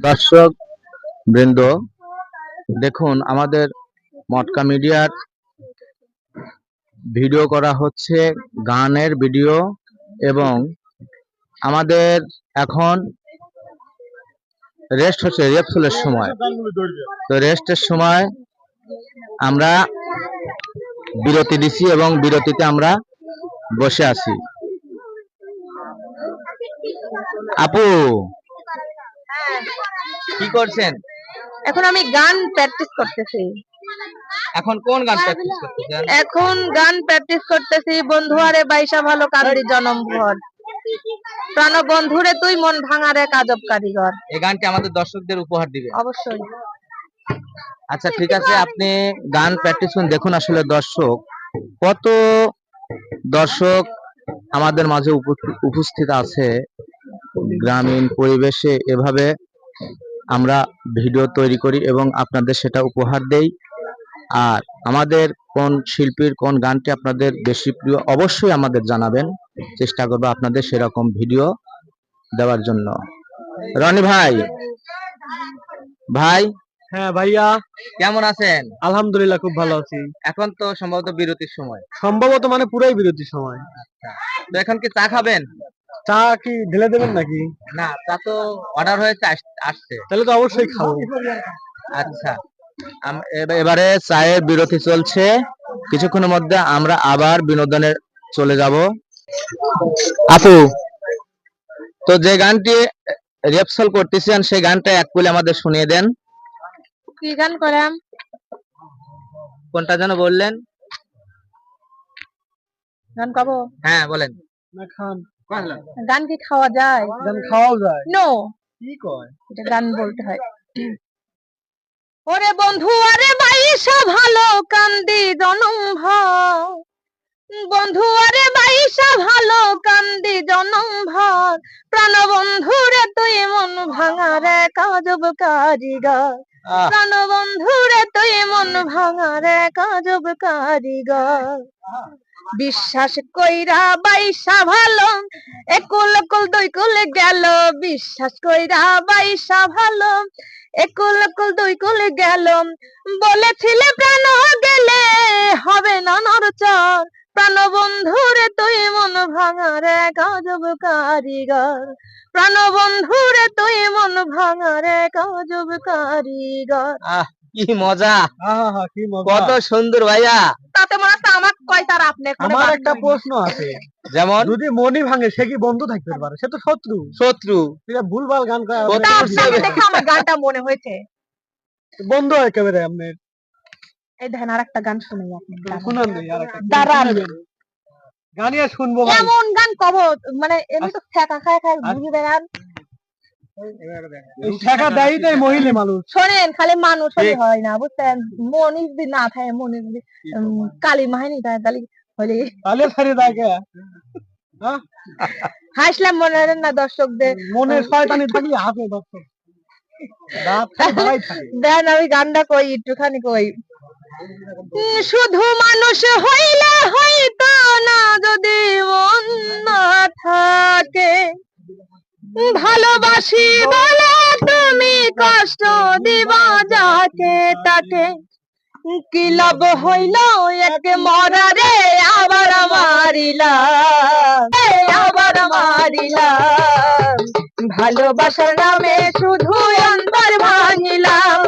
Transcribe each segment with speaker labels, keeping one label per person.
Speaker 1: দর্শক বৃন্দ, দেখুন আমাদের মটকা মিডিয়ার ভিডিও করা হচ্ছে, গানের ভিডিও এবং আমাদের এখন রেস্ট হচ্ছে রেপসুলের সময়। তো রেস্টের সময় আমরা বিরতি দিছি এবং বিরতিতে আমরা বসে আছি। আপু! কি করছেন?
Speaker 2: এখন আমি গান প্র্যাকটিস করতেছি।
Speaker 1: এখন কোন গান প্র্যাকটিস করতেছেন?
Speaker 2: এখন গান প্র্যাকটিস করতেছি। বন্ধু আরে বাইসা ভালো কান্দি জনম ভর প্রাণ বন্ধুরে তুই মন ভাঙারে কাজব কারিগর।
Speaker 1: এই গানটি আমাদের দর্শকদের উপহার দিবে।
Speaker 2: অবশ্যই।
Speaker 1: আচ্ছা ঠিক আছে আপনি গান প্র্যাকটিস করুন। দেখুন আসলে দর্শক কত দর্শক আমাদের মাঝে উপ- উপস্থিত আছে। গ্রামীণ পরিবেশে এভাবে আমরা ভিডিও তৈরি করি এবং আপনাদের সেটা উপহার দেই। আর আমাদের কোন শিল্পীর কোন গানটি আপনাদের বেশি প্রিয় অবশ্যই আমাদের জানাবেন। চেষ্টা করব আপনাদের সেরকম ভিডিও দেওয়ার জন্য। রনি ভাই ভাই?
Speaker 3: হ্যাঁ ভাইয়া।
Speaker 1: কেমন আছেন?
Speaker 3: আলহামদুলিল্লাহ খুব ভালো আছি।
Speaker 1: এখন তো সম্ভবত বিরতির সময়।
Speaker 3: সম্ভবত মানে পুরাই বিরতির সময়।
Speaker 1: তো এখন কি চা খাবেন?
Speaker 3: চা কি ঢেলে দেবেন নাকি?
Speaker 1: না চা তো অর্ডার হয়েছে আসছে।
Speaker 3: তাহলে তো অবশ্যই খাব।
Speaker 1: আচ্ছা এবারে চায়ের বিরতি চলছে। কিছুক্ষণের মধ্যে আমরা আবার বিনোদনে চলে যাব। আপু তো যে গানটি রেপসল করতেছেন সেই গানটা এক কুলে আমাদের শুনিয়ে দেন।
Speaker 2: কি গান করাম?
Speaker 1: কোনটা যেন বললেন?
Speaker 2: গান গাবো
Speaker 1: হ্যাঁ বলেন।
Speaker 3: না খান।
Speaker 2: গান কি খাওয়া যায়?
Speaker 3: গান খাওয়াও যায়?
Speaker 2: নো
Speaker 3: কি কয়?
Speaker 2: এটা গান বলতে হয়। ওরে বন্ধু আরে বাইসা ভালো কান্দি জনম ভর। বন্ধু আরে বাইসা ভালো কান্দি জনম ভর। প্রাণ বন্ধু রে তুই মন ভাঙারে কাজব কারিগর। প্রাণ বন্ধু রে তুই মন ভাঙারে কাজব কারিগর। বিশ্বাস কইরা বাইসা ভালো। একুল কুল দুই কুল গেল বিশ্বাস কইরা বাইসা ভালো। একুল কুল দুই কুল গেল বলেছিলে প্রাণ গেলে হবে না নরচর। প্রাণ বন্ধুরে তুই মন ভাঙারে গজব কারিগর। প্রাণ বন্ধুরে তুই মন ভাঙারে গজব কারিগর।
Speaker 1: আহ কি মজা।
Speaker 3: কি মজা।
Speaker 1: কত সুন্দর ভাইয়া।
Speaker 2: তাতে মনে হচ্ছে তার আপনি
Speaker 3: আমার একটা প্রশ্ন আছে।
Speaker 1: যেমন?
Speaker 3: যদি মনি ভাঙে সে কি বন্ধু থাকতে পারে? সে তো শত্রু।
Speaker 1: শত্রু।
Speaker 3: এটা ভুলভাল গান
Speaker 2: দেখে আমার গানটা মনে হয়েছে।
Speaker 3: বন্ধু একেবারে আপনার
Speaker 2: এই দেখেন আর একটা গান শুনি আপনি।
Speaker 3: শুনান
Speaker 2: দাঁড়ান।
Speaker 3: গানিয়া শুনব
Speaker 2: এমন গান কব মানে এমনি তো ঠেকা খায় খায়। বুঝি বেড়ান।
Speaker 3: ঠেকা দেয় তাই মহিলা মানুষ।
Speaker 2: শোনেন খালি মানুষ হয় না বুঝছেন? মনি যদি না থাকে মনি যদি কালী মাহিনী থাকে তাহলে হলে
Speaker 3: তাহলে ছাড়িয়ে দেয় কে হ্যাঁ?
Speaker 2: হাসলাম মনে হয় না দর্শকদের?
Speaker 3: মনে শয়তানি থাকলে হাসে দর্শক। থাকে
Speaker 2: দেন আমি গানটা কই একটুখানি কই। উম, শুধু মানুষ হইলে হয়তো না যদি মন না থাকে। ভালোবাসি বলে তুমি কষ্ট দিবা যাকে তাকে। কি লাভ হইল এক মরারে আবার মারিলা? আবার মারিলা। ভালোবাসার নামে শুধু অন্তর ভাঙিলাম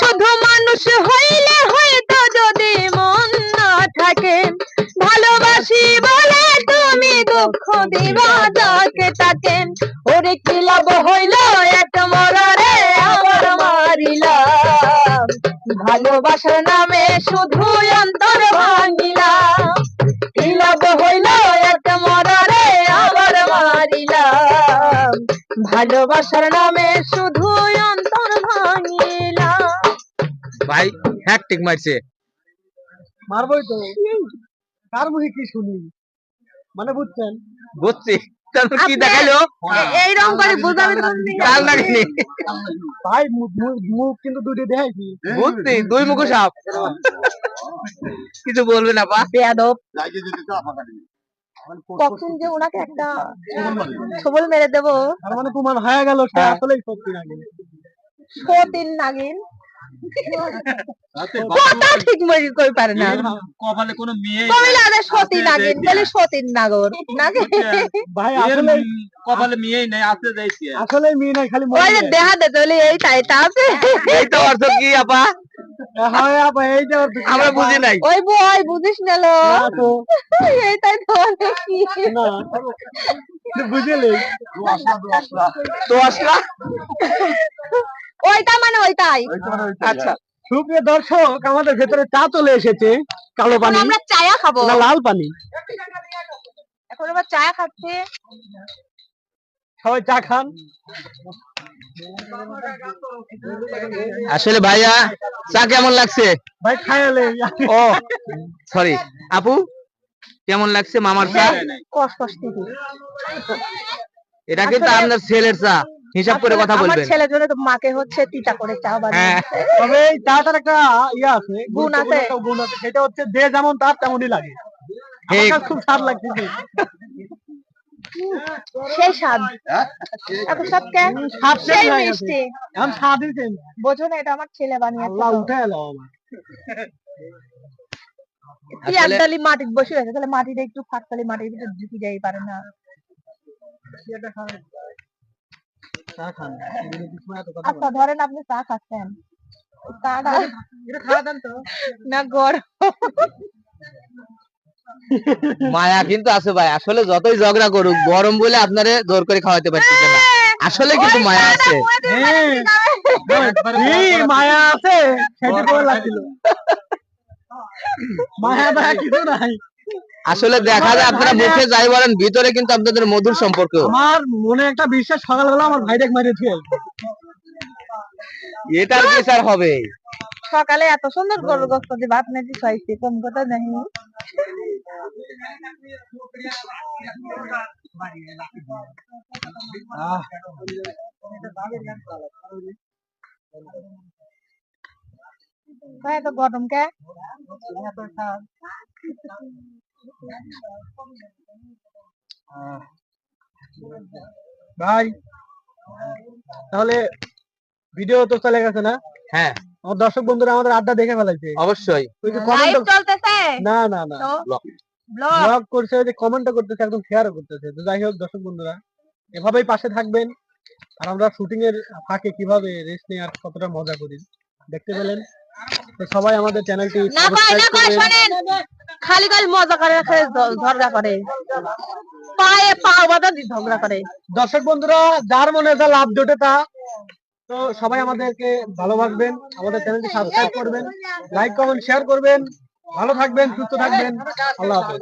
Speaker 2: শুধু মানুষ হইলে হয়তো যদি মন না থাকে। ভালোবাসি বলে তুমি দুঃখ দিবা ভালোবাসার নামে শুধু অন্তর ভাঙিলাম কি লাভ হইল এক মরারে আবার মারিলাম। ভালোবাসার নামে শুধু অন্তর ভাঙিলাম
Speaker 1: ভাই হ্যাকটিক মারছে।
Speaker 3: মারবই তো। কার মুখে কি শুনি? মানে বুঝছেন?
Speaker 1: বুঝছি। কি দেখাইলো
Speaker 2: এ- এইরকম করে বুঝাবে
Speaker 1: কাল লাগেনি
Speaker 3: ভাই মুখ মুখ- মুখ কিন্তু দুটো দেখাইছি
Speaker 1: বুঝছি দুই মুখ সাপ। কিছু বলবে না
Speaker 2: বেয়াদব। কখন যে ওনাকে একটা ছবল মেরে দেবো।
Speaker 3: তার মানে প্রমাণ হয়ে গেল
Speaker 1: হ্যাঁ।
Speaker 3: আসলেই সত্যি নাকি
Speaker 2: সতীন নাগিন। কথা ঠিক মরি কই পারে না।
Speaker 4: কপালে কোনো মেয়ে
Speaker 2: আদে সতী নাগিন বলে সতীন নাগর নাগে
Speaker 3: ভাই আসলে
Speaker 4: কপালে মেয়েই নাই আছে যাইছে।
Speaker 3: আসলে মেয়ে নাই খালি
Speaker 2: ওই দেখা দে তাহলে এই তাই তা আছে।
Speaker 1: এই তো অর্থ কি আপা?
Speaker 3: হয় আপা এইটা ওর দিকে
Speaker 1: আমরা বুঝি নাই।
Speaker 2: ওই বই বুঝিস না লো।
Speaker 3: না তো,
Speaker 2: এই তাই তো অনেক কি।
Speaker 3: বুঝলি
Speaker 1: তো আসলা?
Speaker 2: ওইটা মানে ওইটাই।
Speaker 1: আচ্ছা।
Speaker 3: সুপ্রিয় দর্শক আমাদের ভেতরে চা চলে এসেছে কালো পানি।
Speaker 2: আমরা চায়া খাব।
Speaker 3: না লাল পানি।
Speaker 2: এখন আমরা চায়া খাচ্ছি।
Speaker 3: সবাই চা খান।
Speaker 1: আসলে ভাইয়া চা কেমন লাগছে?
Speaker 3: ভাই খায়ালে
Speaker 1: ও সরি আপু কেমন লাগছে মামার চা?
Speaker 2: থেকে
Speaker 1: এটা কিন্তু আপনার ছেলের চা। হিসাব করে কথা বলবেন।
Speaker 2: আমার ছেলের জন্য তো মাকে হচ্ছে তিতা করে চা বানিয়ে
Speaker 1: হ্যাঁ।
Speaker 3: তবে এই চাটার একটা ইয়া আছে
Speaker 2: গুণ আছে।
Speaker 3: গুণ আছে। সেটা হচ্ছে যে যেমন তার তেমনই লাগে। খুব স্বাদ লাগতেছে।
Speaker 2: সেই স্বাদ। এত স্বাদ কেন সেই
Speaker 3: গেছে।
Speaker 2: মিষ্টি।
Speaker 3: এখন স্বাদই চেঞ্জ
Speaker 2: বোঝো না এটা আমার ছেলে বানিয়েছে
Speaker 3: আল্লাহ
Speaker 2: তো।
Speaker 3: উঠে এলো আমার
Speaker 2: পিয়ার
Speaker 1: আসলে-
Speaker 2: ডালি বসে আছে তাহলে মাটিটা একটু ফাটকালি মাটির ভিতরে ঢুকে যাই পারে না।
Speaker 3: চা
Speaker 2: আচ্ছা ধরেন আপনি চা খাচ্ছেন।
Speaker 3: তো।
Speaker 2: না গরম।
Speaker 1: মায়া কিন্তু আছে ভাই। আসলে যতই ঝগড়া করুক গরম বলে আপনারে জোর করে খাওয়াতে পারতেছে না। আসলে কিন্তু মায়া আছে।
Speaker 3: হ্যাঁ। মায়া আছে? মায়া মায়া কিছু নাই।
Speaker 1: আসলে দেখা যায় আপনারা মুখে যাই বলেন ভিতরে কিন্তু আপনাদের মধুর সম্পর্ক।
Speaker 3: আমার মনে একটা বিশ্বাস সকালবেলা আমার ভাইটাকে মারিয়ে আসবে।
Speaker 1: এটার বিচার হবে।
Speaker 2: সকালে এত সুন্দর গরুর গোস্ত দিয়ে ভাত মেঝে খাইছি কম কথা নেই
Speaker 3: আহ,
Speaker 2: এত গরম কে?
Speaker 3: ভাই তাহলে ভিডিও তো চলে গেছে না?
Speaker 1: হ্যাঁ।
Speaker 3: আমার দর্শক বন্ধুরা আমাদের আড্ডা দেখে ফেলাইছে।
Speaker 1: অবশ্যই।
Speaker 3: ওই যে
Speaker 2: লাইভ
Speaker 3: কমেন্ট
Speaker 2: চলতেছে।
Speaker 3: না না না।
Speaker 1: ব্লগ।
Speaker 3: করছে যে কমেন্টও করতেছে একদম শেয়ারও করতেছে। তো যাই হোক দর্শক বন্ধুরা এভাবেই পাশে থাকবেন। আর আমরা শুটিং এর ফাঁকে কীভাবে রেস্ট নিয়ে আর কতটা মজা করি দেখতে পেলেন? তো সবাই আমাদের চ্যানেলটি
Speaker 2: না কয় না কয় শোনেন খালি খালি মজা করে ঝগড়া করে। পায়ে পাও বাঁধা ঝগড়া করে।
Speaker 3: দর্শক বন্ধুরা যার মনে যা লাভ জোটে তা তো সবাই আমাদেরকে ভালোবাসবেন, আমাদের চ্যানেলটি সাবস্ক্রাইব করবেন লাইক কমেন্ট শেয়ার করবেন। ভালো থাকবেন, সুস্থ থাকবেন। আল্লাহ হাফেজ।